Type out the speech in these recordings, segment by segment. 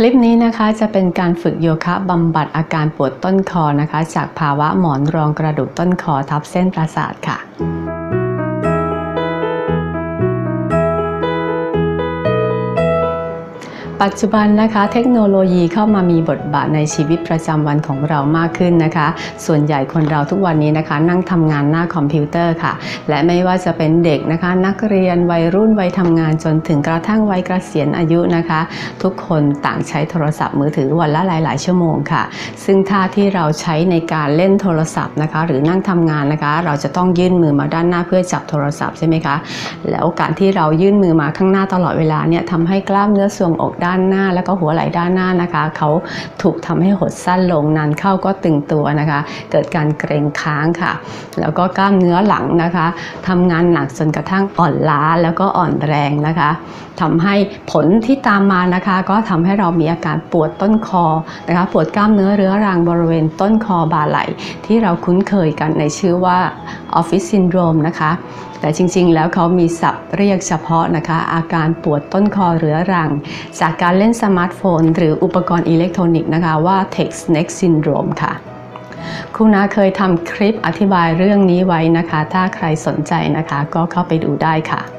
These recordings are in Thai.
คลิปนี้นะคะจะเป็นการฝึกโยคะบำบัดอาการปวดต้นคอนะคะ จากภาวะหมอนรองกระดูกต้นคอทับเส้นประสาทค่ะ ปัจจุบันนะคะเทคโนโลยีเข้ามามีบทบาทในชีวิตประจำวันของเรามากขึ้นนะคะ ส่วนใหญ่คนเราทุกวันนี้นะคะ นั่งทำงานหน้าคอมพิวเตอร์ค่ะ และไม่ว่าจะเป็นเด็กนะคะ นักเรียนวัยรุ่นวัยทำงานจนถึงกระทั่งวัยเกษียณอายุนะคะ ทุกคนต่างใช้โทรศัพท์มือถือวันละหลาย ๆ ชั่วโมงค่ะ ซึ่งท่าที่เราใช้ในการเล่นโทรศัพท์นะคะ หรือนั่งทำงานนะคะ เราจะต้องยื่นมือมาด้านหน้าเพื่อจับโทรศัพท์ใช่ไหมคะแล้วการที่เรายื่นมือมาข้างหน้าตลอดเวลาเนี่ยทำให้กล้ามเนื้อส่วงอกด้านด้านหน้า แล้วก็หัวไหล่ด้านหน้านะคะเขาถูกทำให้หดสั้นลงนานเข้าก็ตึงตัวนะคะ เกิดการเกร็งค้างค่ะ แล้วก็กล้ามเนื้อหลังนะคะทำงานหนักจนกระทั่งอ่อนล้าแล้วก็อ่อนแรงนะคะ ทำให้ผลที่ตามมานะคะ ก็ทำให้เรามีอาการปวดต้นคอนะคะปวดกล้ามเนื้อเรื้อรังบริเวณต้นคอบ่าไหล่ที่เราคุ้นเคยกันในชื่อว่าออฟฟิศซินโดรมนะคะแต่จริงๆ แล้วเขามีศัพท์เรียกเฉพาะนะคะ อาการปวดต้นคอเรื้อรัง จากการเล่นสมาร์ทโฟน หรืออุปกรณ์อิเล็กทรอนิกส์นะคะว่า text neck syndrome ค่ะคุณนาเคยทำคลิปอธิบายเรื่องนี้ไว้นะคะ ถ้าใครสนใจนะคะ ก็เข้าไปดูได้ค่ะ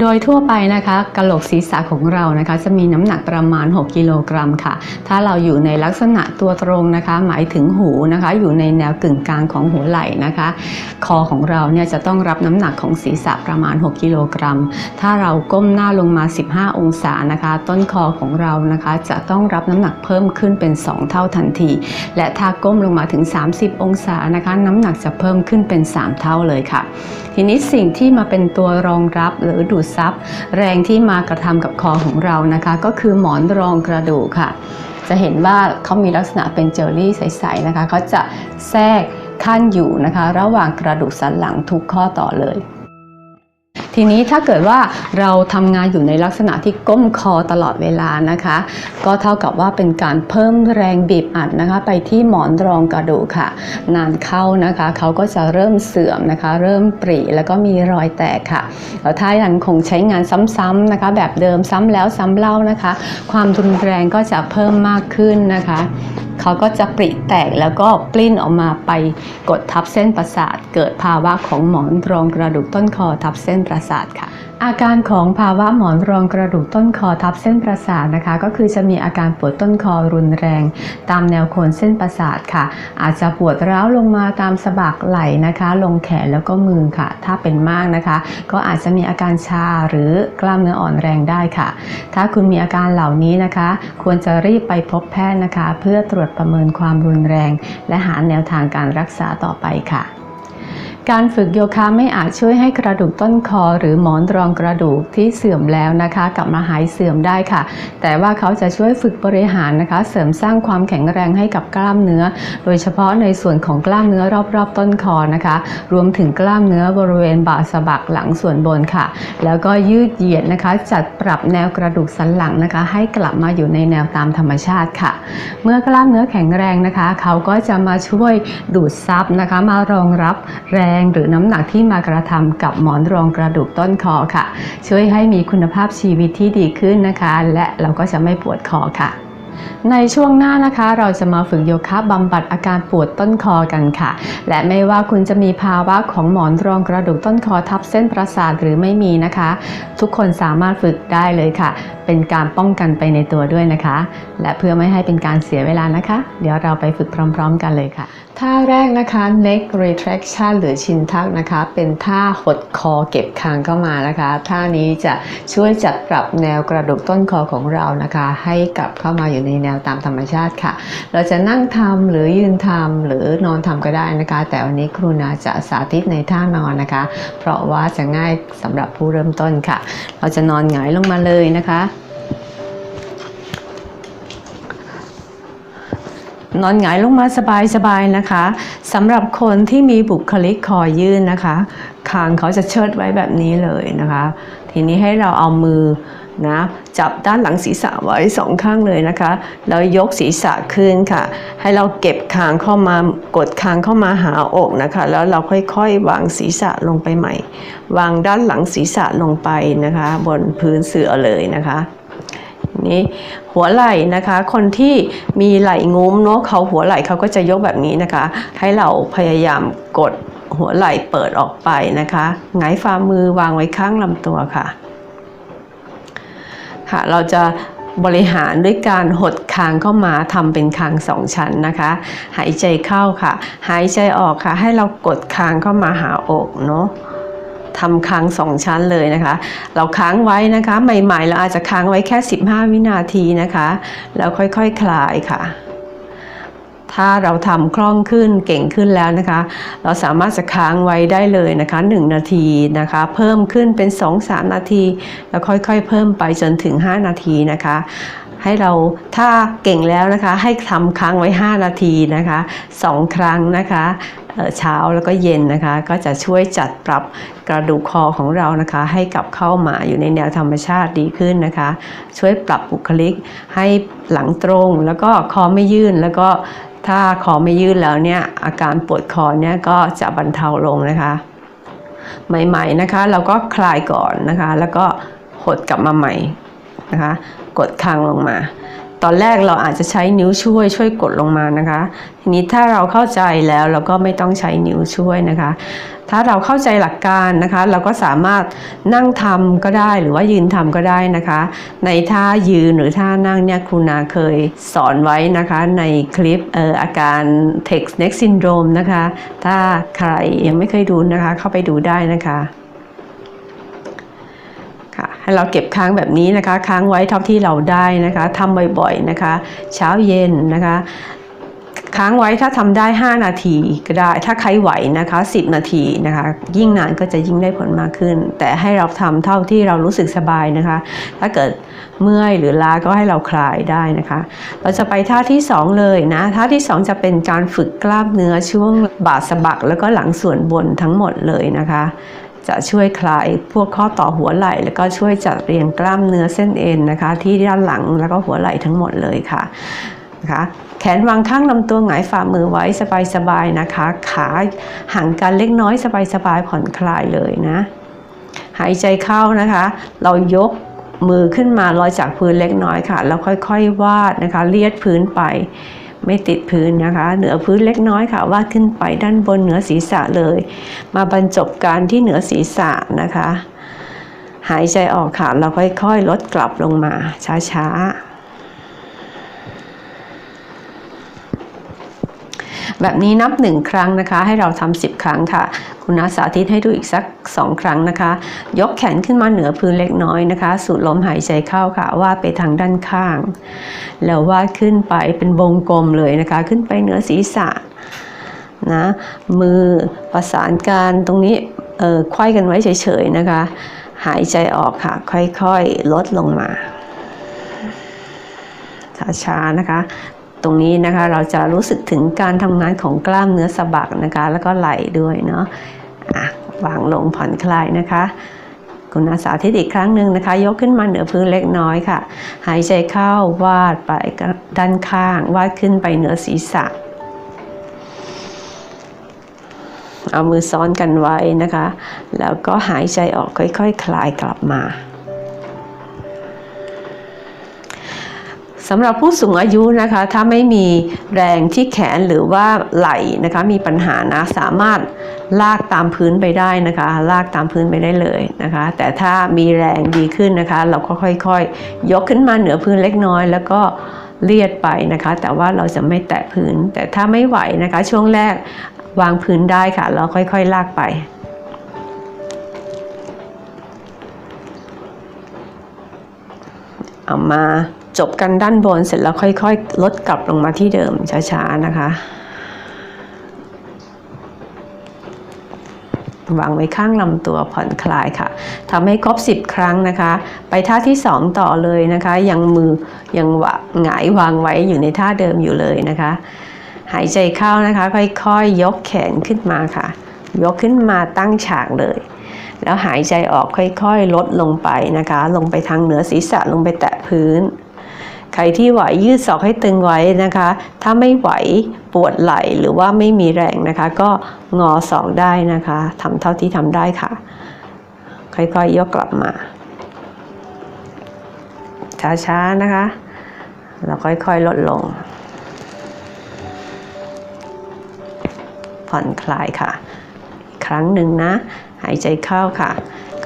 โดยทั่วไปนะคะกะโหลกศีรษะของเรานะคะ จะมีน้ำหนักประมาณ 6 กิโลกรัมค่ะ ถ้าเราอยู่ในลักษณะตัวตรงนะคะ หมายถึงหูนะคะ อยู่ในแนวกึ่งกลางของหัวไหล่นะคะ คอของเราเนี่ยจะต้องรับน้ำหนักของศีรษะประมาณ 6 กิโลกรัม ถ้าเราก้มหน้าลงมา 15 องศานะคะ ต้นคอของเรานะคะ จะต้องรับน้ำหนักเพิ่มขึ้นเป็น 2 เท่าทันที และถ้าก้มลงมาถึง 30 องศานะคะ น้ำหนักจะเพิ่มขึ้นเป็น 3 เท่าเลยค่ะ ทีนี้สิ่งที่มาเป็นตัวรองรับหรือดูดซับแรงที่มากระทำกับคอของเรานะคะ ก็คือหมอนรองกระดูกค่ะ จะเห็นว่าเขามีลักษณะเป็นเจลลี่ใสๆนะคะเขาจะแทรกขั้นอยู่นะคะ ระหว่างกระดูกสันหลังทุกข้อต่อเลย ทีนี้ถ้าเกิดว่าเราทำงานอยู่ในลักษณะที่ก้มคอตลอดเวลานะคะ ก็เท่ากับว่าเป็นการเพิ่มแรงบีบอัดนะคะ ไปที่หมอนรองกระดูกค่ะ นานเข้านะคะเขาก็จะเริ่มเสื่อมนะคะ เริ่มปริแล้วก็มีรอยแตกค่ะแล้วถ้ายังคงใช้งานซ้ำๆนะคะ แบบเดิมซ้ำแล้วซ้ำเล่านะคะ ความรุนแรงก็จะเพิ่มมากขึ้นนะคะ เขาก็จะปริแตกแล้วก็ปลิ้นออกมาไปกดทับเส้นประสาท เกิดภาวะของหมอนรองกระดูกต้นคอทับเส้นประสาทค่ะอาการของภาวะหมอนรองกระดูกต้นคอทับเส้นประสาทนะคะ ก็คือจะมีอาการปวดต้นคอรุนแรง ตามแนวโคนเส้นประสาทค่ะ อาจจะปวดร้าวลงมาตามสะบักไหล่นะคะ ลงแขนแล้วก็มือค่ะ ถ้าเป็นมากนะคะ ก็อาจจะมีอาการชาหรือกล้ามเนื้ออ่อนแรงได้ค่ะ ถ้าคุณมีอาการเหล่านี้นะคะ ควรจะรีบไปพบแพทย์นะคะ เพื่อตรวจประเมินความรุนแรง และหาแนวทางการรักษาต่อไปค่ะ การฝึกโยคะไม่อาจช่วยให้กระดูกต้นคอ หรือหมอนรองกระดูกที่เสื่อมแล้วนะคะ กลับมาหายเสื่อมได้ค่ะ แต่ว่าเขาจะช่วยฝึกบริหารนะคะ เสริมสร้างความแข็งแรงให้กับกล้ามเนื้อ โดยเฉพาะในส่วนของกล้ามเนื้อรอบๆ ต้นคอนะคะ รวมถึงกล้ามเนื้อบริเวณบ่าสะบักหลังส่วนบนค่ะ แล้วก็ยืดเหยียดนะคะ จัดปรับแนวกระดูกสันหลังนะคะ ให้กลับมาอยู่ในแนวตามธรรมชาติค่ะ เมื่อกล้ามเนื้อแข็งแรงนะคะ เขาก็จะมาช่วยดูดซับนะคะ มารองรับแรงงหรือน้ำหนักที่มากระทำกับหมอนรองกระดูกต้นคอค่ะ ช่วยให้มีคุณภาพชีวิตที่ดีขึ้นนะคะ และเราก็จะไม่ปวดคอค่ะ ในช่วงหน้านะคะเราจะมาฝึกโยคะบำบัดอาการปวดต้นคอกันค่ะ และไม่ว่าคุณจะมีภาวะของหมอนรองกระดูกต้นคอทับเส้นประสาทหรือไม่มีนะคะ ทุกคนสามารถฝึกได้เลยค่ะ เป็นการป้องกันไปในตัวด้วยนะคะ และเพื่อไม่ให้เป็นการเสียเวลานะคะ เดี๋ยวเราไปฝึกพร้อม ๆ กันเลยค่ะท่าแรกนะคะ neck retraction หรือชินทักนะคะ เป็นท่าหดคอเก็บคางเข้ามานะคะ ท่านี้จะช่วยจัดปรับแนวกระดูกต้นคอของเรานะคะ ให้กลับเข้ามาอยู่ในแนวตามธรรมชาติค่ะ เราจะนั่งทำหรือยืนทำหรือนอนทำก็ได้นะคะ แต่วันนี้ครูนาจะสาธิตในท่านอนนะคะ เพราะว่าจะง่ายสำหรับผู้เริ่มต้นค่ะ เราจะนอนหงายลงมาเลยนะคะนอนหงายลงมาสบายๆนะคะสำหรับคนที่มีบุคลิกคอยื่นนะคะ คางเขาจะเชิดไว้แบบนี้เลยนะคะ ทีนี้ให้เราเอามือ นะจับด้านหลังศีรษะไว้สองข้างเลยนะคะ แล้วยกศีรษะขึ้นค่ะ ให้เราเก็บคางเข้ามากดคางเข้ามาหาอกนะคะ แล้วเราค่อยๆ วางศีรษะลงไปใหม่ วางด้านหลังศีรษะลงไปนะคะ บนพื้นเสื่อเลยนะคะนี่หัวไหล่นะคะ คนที่มีไหล่งุ้มเนาะเขาหัวไหล่เขาก็จะยกแบบนี้นะคะ ให้เราพยายามกดหัวไหล่เปิดออกไปนะคะหงฝ่ามือวางไว้ข้างลำตัวค่ะ ค่ะเราจะบริหารด้วยการหดคางเข้ามาทำเป็นคางสองชั้นนะคะ หายใจเข้าค่ะ หายใจออกค่ะ ให้เรากดคางเข้ามาหาอกเนาะทำค้างสองชั้นเลยนะคะ เราค้างไว้นะคะ ใหม่ๆ เราอาจจะค้างไว้แค่ 15 วินาทีนะคะ แล้วค่อยๆคคลายค่ะ ถ้าเราทำคล่องขึ้นเก่งขึ้นแล้วนะคะ เราสามารถจะค้างไว้ได้เลยนะคะ 1 นาทีนะคะ เพิ่มขึ้นเป็น 2-3 นาที แล้วค่อยๆ เพิ่มไปจนถึง 5 นาทีนะคะ ให้เราถ้าเก่งแล้วนะคะ ให้ทำค้างไว้ 5 นาทีนะคะ 2 ครั้งนะคะเอ่อเช้าแล้วก็เย็นนะคะ ก็จะช่วยจัดปรับกระดูกคอของเรานะคะ ให้กลับเข้ามาอยู่ในแนวธรรมชาติดีขึ้นนะคะ ช่วยปรับบุคลิกให้หลังตรง แล้วก็คอไม่ยื่นแล้วก็ ถ้าคอไม่ยืดแล้วเนี่ยอาการปวดคอเนี่ยก็จะบรรเทาลงนะคะ ใหม่ๆนะคะ เราก็คลายก่อนนะคะ แล้วก็หดกลับมาใหม่นะคะ กดคางลงมา ตอนแรกเราอาจจะใช้นิ้วช่วยช่วยกดลงมานะคะทีนี้ถ้าเราเข้าใจแล้วเราก็ไม่ต้องใช้นิ้วช่วยนะคะ ถ้าเราเข้าใจหลักการนะคะ เราก็สามารถนั่งทำก็ได้หรือว่ายืนทำก็ได้นะคะ ในท่ายืนหรือท่านั่งเนี่ยครูนาเคยสอนไว้นะคะในคลิปอออาการ text neck syndrome นะคะ ถ้าใครยังไม่เคยดูนะคะ เข้าไปดูได้นะคะ ให้เราเก็บค้างแบบนี้นะคะ ค้างไว้เท่าที่เราได้นะคะทำบ่อยๆนะคะ เช้าเย็นนะคะ ค้างไว้ถ้าทำได้ 5 นาทีก็ได้ ถ้าใครไหวนะคะ 10 นาทีนะคะ ยิ่งนานก็จะยิ่งได้ผลมากขึ้น แต่ให้เราทำเท่าที่เรารู้สึกสบายนะคะ ถ้าเกิดเมื่อยหรือล้าก็ให้เราคลายได้นะคะ เราจะไปท่าที่ 2 เลยนะ ท่าที่ 2 จะเป็นการฝึกกล้ามเนื้อช่วงบ่าสะบักแล้วก็หลังส่วนบนทั้งหมดเลยนะคะ จะช่วยคลายพวกข้อต่อหัวไหล่ แล้วก็ช่วยจัดเรียงกล้ามเนื้อเส้นเอ็นนะคะ ที่ด้านหลังแล้วก็หัวไหล่ทั้งหมดเลยค่ะนะคะแขนวางข้างลำตัวหงายฝ่ามือไว้สบายๆนะคะ ขาห่างกันเล็กน้อยสบายๆผ่อนคลายเลยนะหายใจเข้านะคะ เรายกมือขึ้นมาลอยจากพื้นเล็กน้อยค่ะ แล้วค่อยๆวาดนะคะเลียดพื้นไป ไม่ติดพื้นนะคะ เหนือพื้นเล็กน้อยค่ะวาดขึ้นไปด้านบนเหนือศีรษะเลย มาบรรจบการที่เหนือศีรษะนะคะ หายใจออกค่ะเราค่อยๆ ลดกลับลงมาช้าๆ แบบนี้นับหนึ่งครั้งนะคะ ให้เราทำสิบครั้งค่ะ คุณนาสาธิตให้ดูอีกสักสองครั้งนะคะ ยกแขนขึ้นมาเหนือพื้นเล็กน้อยนะคะ สูดลมหายใจเข้าค่ะวาดไปทางด้านข้าง แล้ววาดขึ้นไปเป็นวงกลมเลยนะคะ ขึ้นไปเหนือศีรษะนะมือประสานกันตรงนี้เออไขว้กันไว้เฉยๆนะคะ หายใจออกค่ะ ค่อยๆ ลดลงมาช้าๆนะคะ ตรงนี้นะคะเราจะรู้สึกถึงการทำงานของกล้ามเนื้อสะบักนะคะ แล้วก็ไหล่ด้วยเนาะะวางลงผ่อนคลายนะคะคุณอาสาธิตอีกครั้งหนึ่งนะคะ ยกขึ้นมาเหนือพื้นเล็กน้อยค่ะ หายใจเข้าวาดไปด้านข้าง วาดขึ้นไปเหนือศีรษะ เอามือซ้อนกันไว้นะคะ แล้วก็หายใจออกค่อยๆคคลายกลับมา สำหรับผู้สูงอายุนะคะถ้าไม่มีแรงที่แขนหรือว่าไหล่นะคะมีปัญหานะสามารถลากตามพื้นไปได้นะคะ ลากตามพื้นไปได้เลยนะคะ แต่ถ้ามีแรงดีขึ้นนะคะ เราก็ค่อยๆยกขึ้นมาเหนือพื้นเล็กน้อย แล้วก็เลียดไปนะคะ แต่ว่าเราจะไม่แตะพื้น แต่ถ้าไม่ไหวนะคะ ช่วงแรกวางพื้นได้ค่ะแล้วค่อยๆ ลากไปเอามา จบกันด้านบนเสร็จแล้วค่อยๆ ลดกลับลงมาที่เดิมช้าๆนะคะ วางไว้ข้างลำตัวผ่อนคลายค่ะทำให้ครบ 10 ครั้งนะคะ ไปท่าที่ 2 ต่อเลยนะคะ ยังมือยังวหงายวางไว้อยู่ในท่าเดิมอยู่เลยนะคะ หายใจเข้านะคะ ค่อยๆ ยกแขนขึ้นมาค่ะ ยกขึ้นมาตั้งฉากเลยแล้วหายใจออกค่อยๆ ลดลงไปนะคะ ลงไปทางเหนือศีรษะลงไปแตะพื้น ใครที่ไหวยืดศอกให้ตึงไว้นะคะ ถ้าไม่ไหวปวดไหล่หรือว่าไม่มีแรงนะคะ ก็งอศอกได้นะคะทำเท่าที่ทำได้ค่ะ ค่อยๆยกกลับมา ช้าๆนะคะ แล้วค่อยๆลดลง ผ่อนคลายค่ะ ครั้งหนึ่งนะ หายใจเข้าค่ะ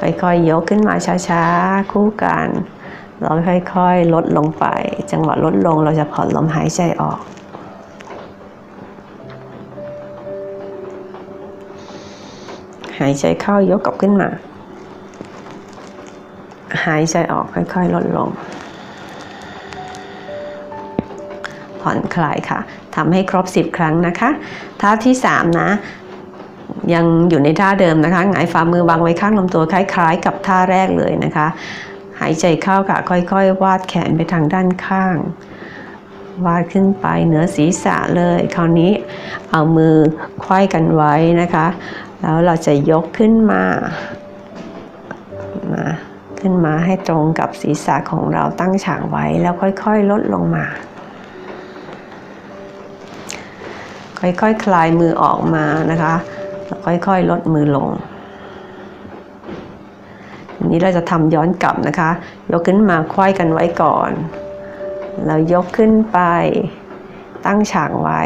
ค่อยๆยกขึ้นมาช้าๆ คู่กัน แล้วค่อยๆ ลดลงไป จังหวะลดลงเราจะผ่อนลมหายใจออก หายใจเข้ายกกลับขึ้นมา หายใจออกค่อยๆ ลดลง ผ่อนคลายค่ะทำให้ครบ 10 ครั้งนะคะท่าที่ 3 นะยังอยู่ในท่าเดิมนะคะ หงายฝ่ามือวางไว้ข้างลำตัวคล้าย ๆ กับท่าแรกเลยนะคะ หายใจเข้าค่ะ ค่อยๆ วาดแขนไปทางด้านข้าง วาดขึ้นไปเหนือศีรษะเลย คราวนี้เอามือควยกันไว้นะคะ แล้วเราจะยกขึ้นมามาขึ้นมาให้ตรงกับศีรษะของเราตั้งฉากไว้แล้วค่อยๆ ลดลงมา ค่อยๆคคลายมือออกมานะคะ แล้วค่อยๆ ลดมือลง นนี้เราจะทำย้อนกลับนะคะ ยกขึ้นมาควยกันไว้ก่อน แล้วยกขึ้นไป ตั้งฉากไว้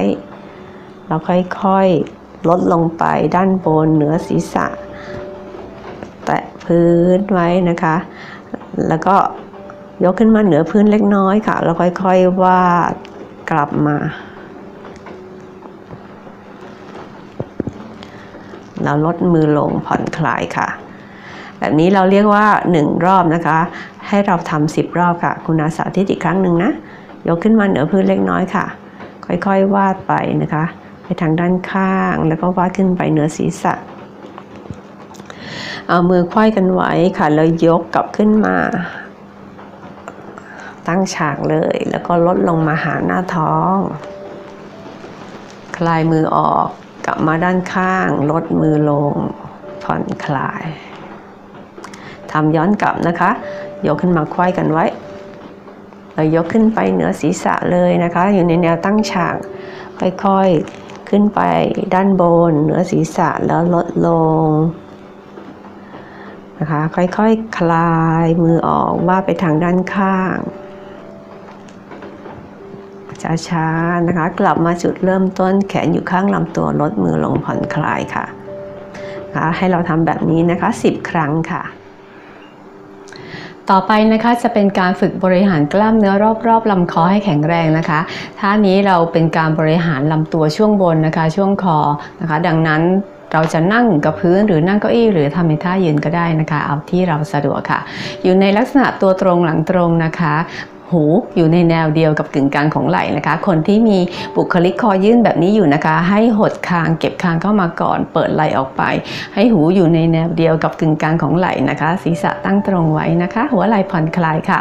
แล้วค่อยๆลดลงไปด้านบนเหนือศีรษะ แตะพื้นไว้นะคะ แล้วก็ยกขึ้นมาเหนือพื้นเล็กน้อยค่ะ แล้วค่อยๆวาดกลับมา แล้วลดมือลงผ่อนคลายค่ะ แบบนี้เราเรียกว่า 1 รอบนะคะ ให้เราทำ10 รอบค่ะ คุณอาสาธิตอีกครั้งหนึ่งนะ ยกขึ้นมาเหนือพื้นเล็กน้อยค่ะ ค่อยๆ วาดไปนะคะ ไปทางด้านข้างแล้วก็วาดขึ้นไปเหนือศีรษะ เอามือควายกันไว้ค่ะ แล้วยกกลับขึ้นมา ตั้งฉากเลย แล้วก็ลดลงมาหาหน้าท้อง คลายมือออกกลับมาด้านข้าง ลดมือลงผ่อนคลาย ทำย้อนกลับนะคะ ยกขึ้นมาควายกันไว้แล้วยกขึ้นไปเหนือศีรษะเลยนะคะ อยู่ในแนวตั้งฉากค่อยๆขึ้นไปด้านบน เหนือศีรษะแล้วลดลงนะคะค่อยๆคคลายมือออกว่าไปทางด้านข้างช้าๆนะคะ กลับมาจุดเริ่มต้นแขนอยู่ข้างลำตัวลดมือลงผ่อนคลายค่ะนะคะให้เราทำแบบนี้นะคะ 10 ครั้งค่ะ ต่อไปนะคะจะเป็นการฝึกบริหารกล้ามเนื้อรอบๆลำคอให้แข็งแรงนะคะท่านี้เราเป็นการบริหารลำตัวช่วงบนนะคะ ช่วงคอนะคะ ดังนั้นเราจะนั่งกับพื้นหรือนั่งเก้าอี้หรือทำในท่ายืนก็ได้นะคะ เอาที่เราสะดวกค่ะ อยู่ในลักษณะตัวตรงหลังตรงนะคะ หูอยู่ในแนวเดียวกับกึ่งกลางของไหล่นะคะ คนที่มีบุคลิกคอยื่นแบบนี้อยู่นะคะ ให้หดคางเก็บคางเข้ามาก่อน เปิดไหล่ออกไป ให้หูอยู่ในแนวเดียวกับกึ่งกลางของไหล่นะคะ ศีรษะตั้งตรงไว้นะคะ หัวไหล่ผ่อนคลายค่ะ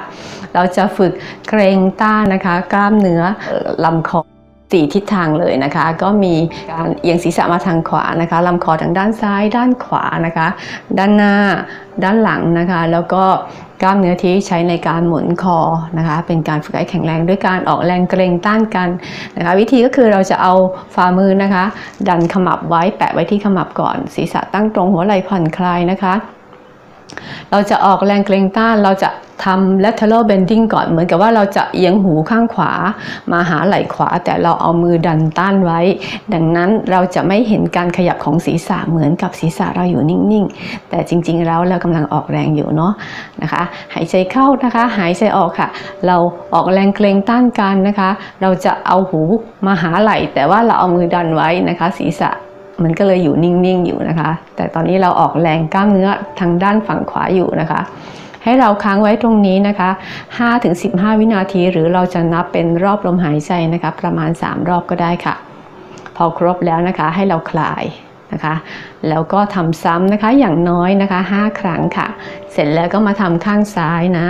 เราจะฝึกเกรงต้านนะคะ กล้ามเนื้อลำคอ สี่ทิศทางเลยนะคะ ก็มีการเอียงศีรษะมาทางขวานะคะลำคอทางด้านซ้าย ด้านขวานะคะ ด้านหน้า ด้านหลังนะคะ แล้วก็กล้ามเนื้อที่ใช้ในการหมุนคอนะคะ เป็นการฝึกให้แข็งแรงด้วยการออกแรงเกรงต้านกันนะคะ วิธีก็คือเราจะเอาฝ่ามือนะคะ ดันขมับไว้แปะไว้ที่ขมับก่อน ศีรษะตั้งตรงหัวไหล่ผ่อนคลายนะคะ เราจะออกแรงเกรงต้าน เราจะทำ lateral bending ก่อน เหมือนกับว่าเราจะเอียงหูข้างขวา มาหาไหล่ขวา แต่เราเอามือดันต้านไว้ ดังนั้นเราจะไม่เห็นการขยับของศีรษะเหมือนกับศีรษะเราอยู่นิ่ง ๆ แต่จริง ๆ แล้วเรากำลังออกแรงอยู่เนาะนะคะ หายใจเข้านะคะ หายใจออกค่ะ เราออกแรงเกรงต้านกันนะคะ เราจะเอาหูมาหาไหล่ แต่ว่าเราเอามือดันไว้นะคะ ศีรษะ มันก็เลยอยู่นิ่งๆอยู่นะคะ แต่ตอนนี้เราออกแรงกล้ามเนื้อทางด้านฝั่งขวาอยู่นะคะ ให้เราค้างไว้ตรงนี้นะคะ 5-15 วินาที หรือเราจะนับเป็นรอบลมหายใจนะคะ ประมาณ 3 รอบก็ได้ค่ะ พอครบแล้วนะคะให้เราคลายนะคะ แล้วก็ทำซ้ำนะคะอย่างน้อยนะคะ 5 ครั้งค่ะ เสร็จแล้วก็มาทำข้างซ้ายนะ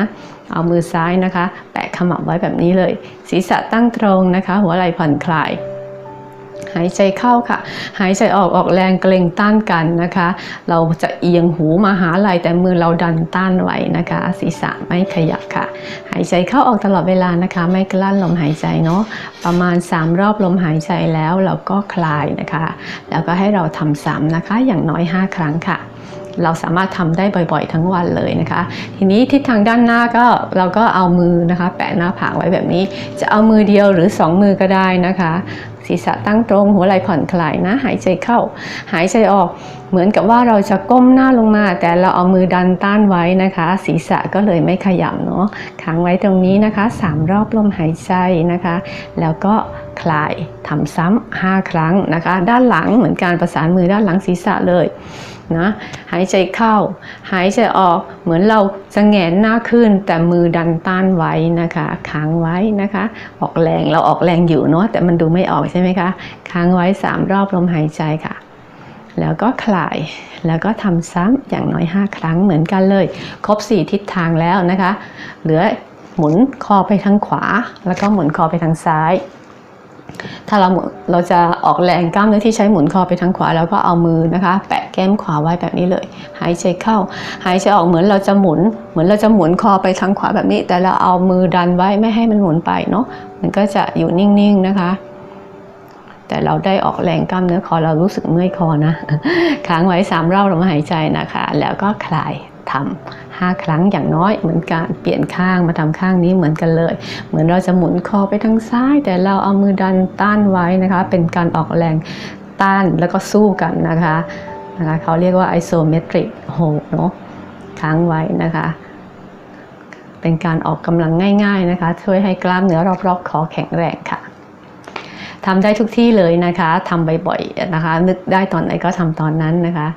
เอามือซ้ายนะคะ แปะขมับไว้แบบนี้เลย ศีรษะตั้งตรงนะคะ หัวไหล่ผ่อนคลาย หายใจเข้าค่ะ หายใจออกออกแรงเกรงต้านกันนะคะ เราจะเอียงหูมาหาไหล่แต่มือเราดันต้านไว้นะคะ ศีรษะไม่ขยับค่ะ หายใจเข้าออกตลอดเวลานะคะ ไม่กลั้นลมหายใจเนาะประมาณ 3 รอบลมหายใจแล้วเราก็คลายนะคะ แล้วก็ให้เราทำซ้ำนะคะอย่างน้อย 5 ครั้งค่ะเราสามารถทำได้บ่อยๆ ทั้งวันเลยนะคะ ทีนี้ทิศทางด้านหน้าก็เราก็เอามือนะคะ แปะหน้าผากไว้แบบนี้ จะเอามือเดียวหรือ 2 มือก็ได้นะคะ ศีรษะตั้งตรง หัวไหล่ผ่อนคลายนะ หายใจเข้า หายใจออก เหมือนกับว่าเราจะก้มหน้าลงมา แต่เราเอามือดันต้านไว้นะคะ ศีรษะก็เลยไม่ขยับเนาะค้างไว้ตรงนี้นะคะ 3 รอบลมหายใจนะคะ แล้วก็คลายทำซ้ำ5ครั้งนะคะ ด้านหลังเหมือนการประสานมือด้านหลังศีรษะเลยนะหายใจเข้า หายใจออกเหมือนเราจะแหงนหน้าขึ้น แต่มือดันต้านไว้นะคะค้างไว้นะคะ ออกแรงเราออกแรงอยู่เนาะแต่มันดูไม่ออกใช่ไหมคะค้างไว้ 3 รอบลมหายใจค่ะ แล้วก็คลาย แล้วก็ทำซ้ำอย่างน้อย 5 ครั้งเหมือนกันเลย ครบ 4 ทิศทางแล้วนะคะ เหลือหมุนคอไปทางขวา แล้วก็หมุนคอไปทางซ้าย ถ้าเราเราจะออกแรงกล้ามเนื้อที่ใช้หมุนคอไปทางขวา แล้วก็เอามือนะคะ แปะแก้มขวาไว้แบบนี้เลย หายใจเข้า หายใจออกเหมือนเราจะหมุน เหมือนเราจะหมุนคอไปทางขวาแบบนี้ แต่เราเอามือดันไว้ไม่ให้มันหมุนไปเนาะ มันก็จะอยู่นิ่งๆนะคะ แต่เราได้ออกแรงกล้ามเนื้อคอเรารู้สึกเมื่อยคอนะค้างไว้สามรอบลมหายใจนะคะ แล้วก็คลายทำห้าครั้งอย่างน้อยเหมือนกันเปลี่ยนข้างมาทำข้างนี้เหมือนกันเลย เหมือนเราจะหมุนคอไปทางซ้าย แต่เราเอามือดันต้านไว้นะคะ เป็นการออกแรงต้านแล้วก็สู้กันนะคะนะคะเขาเรียกว่า isometric hold เนาะค้างไว้นะคะเป็นการออกกำลังง่าย ๆนะคะ ช่วยให้กล้ามเนื้อรอบๆคอแข็งแรงค่ะ ทำได้ทุกที่เลยนะคะทำบ่อยๆนะคะ นึกได้ตอนไหนก็ทำตอนนั้นนะคะ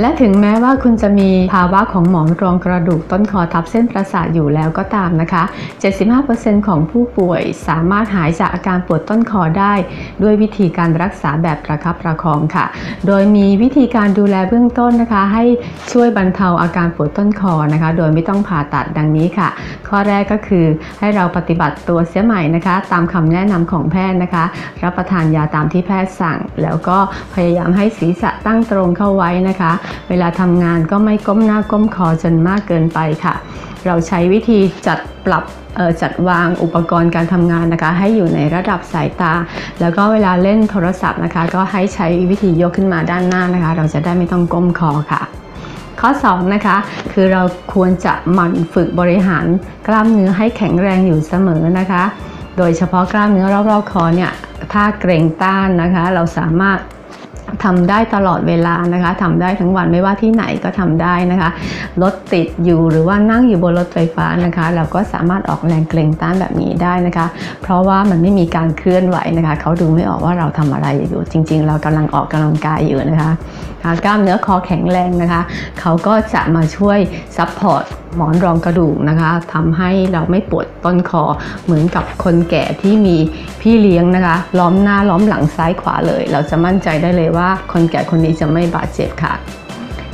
และถึงแม้ว่าคุณจะมีภาวะของหมอนรองกระดูกต้นคอทับเส้นประสาทอยู่แล้วก็ตามนะคะ 75%ของผู้ป่วยสามารถหายจากอาการปวดต้นคอได้ ด้วยวิธีการรักษาแบบประคับประคองค่ะ โดยมีวิธีการดูแลเบื้องต้นนะคะ ให้ช่วยบรรเทาอาการปวดต้นคอนะคะ โดยไม่ต้องผ่าตัดดังนี้ค่ะ ข้อแรกก็คือให้เราปฏิบัติตัวเสียใหม่นะคะ ตามคำแนะนำของแพทย์นะคะ รับประทานยาตามที่แพทย์สั่ง แล้วก็พยายามให้ศีรษะตั้งตรงเข้าไว้นะคะเวลาทำงานก็ไม่ก้มหน้าก้มคอจนมากเกินไปค่ะ เราใช้วิธีจัดปรับจัดวางอุปกรณ์การทำงานนะคะ ให้อยู่ในระดับสายตา แล้วก็เวลาเล่นโทรศัพท์นะคะ ก็ให้ใช้วิธียกขึ้นมาด้านหน้านะคะ เราจะได้ไม่ต้องก้มคอค่ะข้อ2นะคะคือเราควรจะหมั่นฝึกบริหารกล้ามเนื้อให้แข็งแรงอยู่เสมอนะคะ โดยเฉพาะกล้ามเนื้อรอบๆคอเนี่ยถ้าเกรงต้านนะคะ เราสามารถ ทำได้ตลอดเวลานะคะทำได้ทั้งวันไม่ว่าที่ไหนก็ทำได้นะคะรถติดอยู่หรือว่านั่งอยู่บนรถไฟฟ้านะคะ เราก็สามารถออกแรงเกรงต้านแบบนี้ได้นะคะ เพราะว่ามันไม่มีการเคลื่อนไหวนะคะ เขาดูไม่ออกว่าเราทำอะไรอยู่ จริง ๆ เรากำลังออกกำลังกายอยู่นะคะกล้ามเนื้อคอแข็งแรงนะคะ เขาก็จะมาช่วยซัพพอร์ตหมอนรองกระดูกนะคะทำให้เราไม่ปวดต้นคอเหมือนกับคนแก่ที่มีพี่เลี้ยงนะคะ ล้อมหน้าล้อมหลังซ้ายขวาเลย เราจะมั่นใจได้เลยว่าว่าคนแก่คนนี้จะไม่บาดเจ็บค่ะ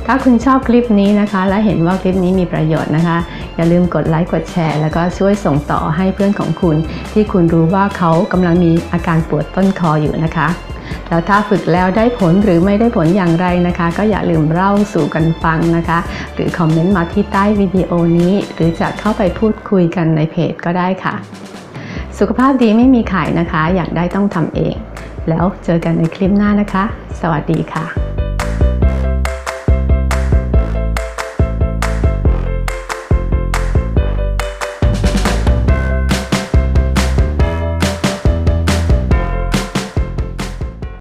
ถ้าคุณชอบคลิปนี้นะคะ และเห็นว่าคลิปนี้มีประโยชน์นะคะ อย่าลืมกดไลค์กดแชร์ แล้วก็ช่วยส่งต่อให้เพื่อนของคุณ ที่คุณรู้ว่าเขากำลังมีอาการปวดต้นคออยู่นะคะแล้วถ้าฝึกแล้วได้ผลหรือไม่ได้ผลอย่างไรนะคะ ก็อย่าลืมเล่าสู่กันฟังนะคะ หรือคอมเมนต์มาที่ใต้วิดีโอนี้ หรือจะเข้าไปพูดคุยกันในเพจก็ได้ค่ะ สุขภาพดีไม่มีขายนะคะ อยากได้ต้องทำเอง แล้วเจอกันในคลิปหน้านะคะ สวัสดีค่ะ